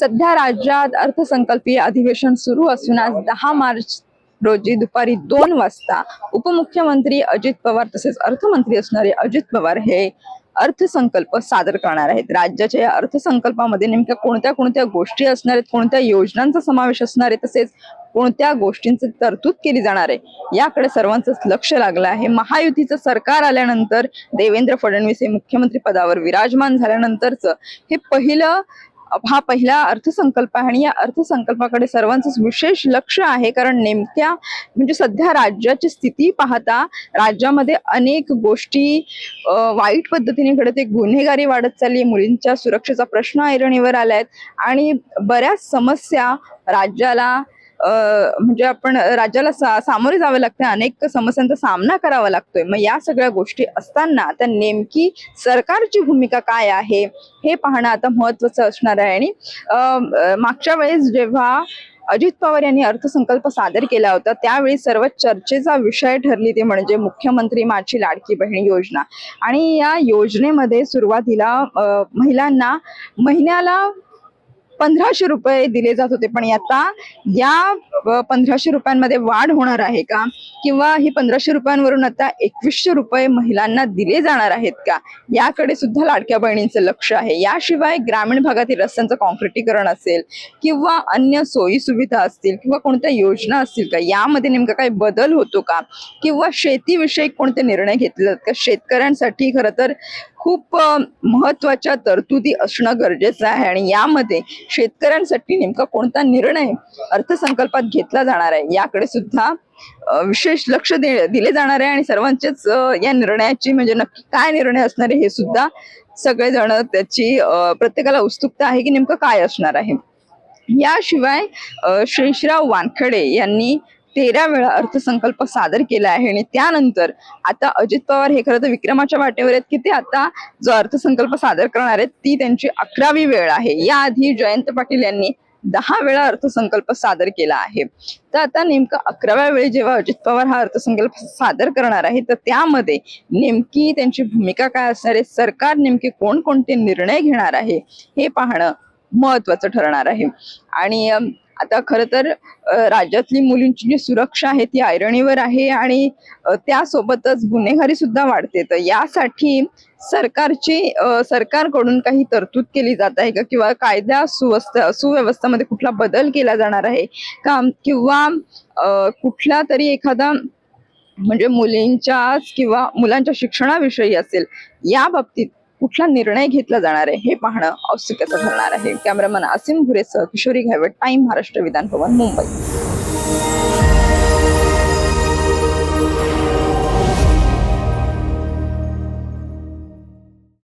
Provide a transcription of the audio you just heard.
सध्या राज्यात अर्थसंकल्पीय अधिवेशन सुरू असून आज दहा मार्च रोजी दुपारी दोन वाजता उपमुख्यमंत्री अजित पवार तसेच अर्थमंत्री असणारे अजित पवार हे अर्थसंकल्प सादर करणार आहेत. राज्याच्या या अर्थसंकल्पामध्ये नेमक्या कोणत्या कोणत्या गोष्टी असणार आहेत कोणत्या योजनांचा समावेश असणार आहे तसेच कोणत्या गोष्टींची तरतूद केली जाणार आहे याकडे सर्वांचंच लक्ष लागलं आहे. महायुतीचं सरकार आल्यानंतर देवेंद्र फडणवीस हे मुख्यमंत्री पदावर विराजमान झाल्यानंतरच हे पहिलं हा पहिला अर्थसंकल्प आहे आणि या अर्थसंकल्पाकडे सर्वांचंच विशेष लक्ष आहे. कारण नेमक्या म्हणजे सध्या राज्याची स्थिती पाहता राज्यामध्ये अनेक गोष्टी वाईट पद्धतीने घडत आहे गुन्हेगारी वाढत चालली आहे. मुलींच्या सुरक्षेचा प्रश्न ऐरणीवर आलाय. आणि बऱ्याच समस्या राज्याला म्हणजे आपण राज्याला सा, सामोरे जावं लागते. अनेक समस्यांचा सामना करावा लागतोय. मग या सगळ्या गोष्टी असताना आता नेमकी सरकारची भूमिका काय आहे हे पाहणं आता महत्वाचं असणार आहे. आणि मागच्या वेळेस जेव्हा अजित पवार यांनी अर्थसंकल्प सादर केला होता त्यावेळी सर्वात चर्चेचा विषय ठरली ती म्हणजे मुख्यमंत्री माझी लाडकी बहीण योजना. आणि या योजनेमध्ये सुरुवातीला महिलांना महिन्याला पंधराशे रुपये दिले जात होते. पण आता या पंधराशे रुपयांमध्ये वाढ होणार आहे का? किंवा ही पंधराशे रुपयांवरून आता एकवीसशे रुपये महिलांना दिले जाणार आहेत का? याकडे सुद्धा लाडक्या बहिणींचं लक्ष आहे. याशिवाय ग्रामीण भागातील रस्त्यांचं कॉन्क्रिटीकरण असेल किंवा अन्य सोयी सुविधा असतील किंवा कोणत्या योजना असतील का? यामध्ये नेमका काही बदल होतो का? किंवा शेतीविषयी कोणते निर्णय घेतले जातात का? शेतकऱ्यांसाठी खरं तर खूप महत्त्वाच्या तरतुदी असणं गरजेचं आहे. आणि यामध्ये शेतकऱ्यांसाठी नेमका कोणता निर्णय अर्थसंकल्पात घेतला जाणार आहे. याकडे सुद्धा विशेष लक्ष दे दिले जाणार आहे आणि सर्वांचेच या निर्णयाची म्हणजे नक्की काय निर्णय असणार आहे हे सुद्धा सगळेजण त्याची प्रत्येकाला उत्सुकता आहे की नेमकं काय असणार आहे. याशिवाय शेषराव वानखडे यांनी तेरा वेळा अर्थसंकल्प सादर केला आहे आणि त्यानंतर आता अजित पवार हे खरं तर विक्रमाच्या वाटेवर आहेत. की ते आता जो अर्थसंकल्प सादर करणार आहेत ती त्यांची अकरावी वेळ आहे. याआधी जयंत पाटील यांनी दहा वेळा अर्थसंकल्प सादर केला आहे. तर आता नेमकं अकराव्या वेळी जेव्हा अजित पवार हा अर्थसंकल्प सादर करणार आहे तर त्यामध्ये नेमकी त्यांची भूमिका काय असणार आहे? सरकार नेमके कोणकोणते निर्णय घेणार आहे? हे पाहणं महत्वाचं ठरणार आहे. आणि आता खरं तर राज्यातली मुलींची जी सुरक्षा आहे ती ऐरणीवर आहे आणि त्यासोबतच गुन्हेगारी सुद्धा वाढते. तर यासाठी सरकारची सरकारकडून काही तरतूद केली जात आहे का? किंवा कायदा सुव्यवस्था सुव्यवस्थेमध्ये कुठला बदल केला जाणार आहे? का किंवा कुठला तरी एखादा म्हणजे मुलींच्याच किंवा मुलांच्या शिक्षणाविषयी असेल या बाबतीत कुठला निर्णय घेतला जाणार आहे हे पाहणं औत्सुक्याचं ठरणार आहे. कॅमेरामन असीम भुरेसह किशोरी घायवट टाइम महाराष्ट्र विधान भवन मुंबई.